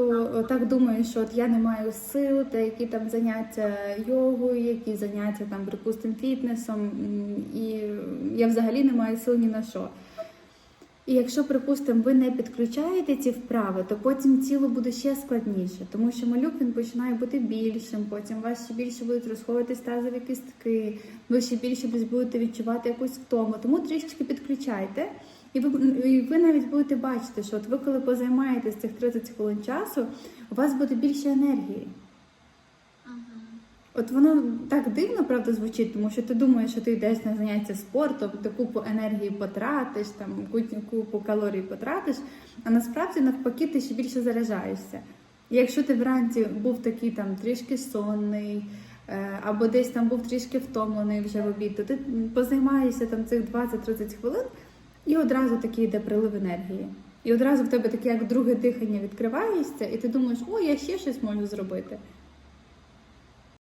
хто е, так думає, що от я не маю сил, та які там заняття йогою, які заняття там, припустимо, фітнесом, і я взагалі не маю сил ні на що. І якщо, припустимо, ви не підключаєте ці вправи, то потім тіло буде ще складніше, тому що малюк він починає бути більшим, потім у вас ще більше будуть розходитись тазові кістки, ви ще більше будете відчувати якусь втому. Тому трішечки підключайте. І ви, і ви навіть будете бачити, що от ви коли позаймаєтесь цих 30 хвилин часу, у вас буде більше енергії. От воно так дивно, правда, звучить, тому що ти думаєш, що ти йдеш на заняття спортом, ти купу енергії потратиш, там купу- калорій потратиш, а насправді навпаки ти ще більше заряджаєшся. І якщо ти вранці був такий там трішки сонний, е, або десь там був трішки втомлений вже в обід, то ти позаймаєшся там цих 20-30 хвилин, і одразу такий йде прилив енергії. І одразу в тебе таке як друге дихання відкриваєшся, і ти думаєш, о, я ще щось можу зробити.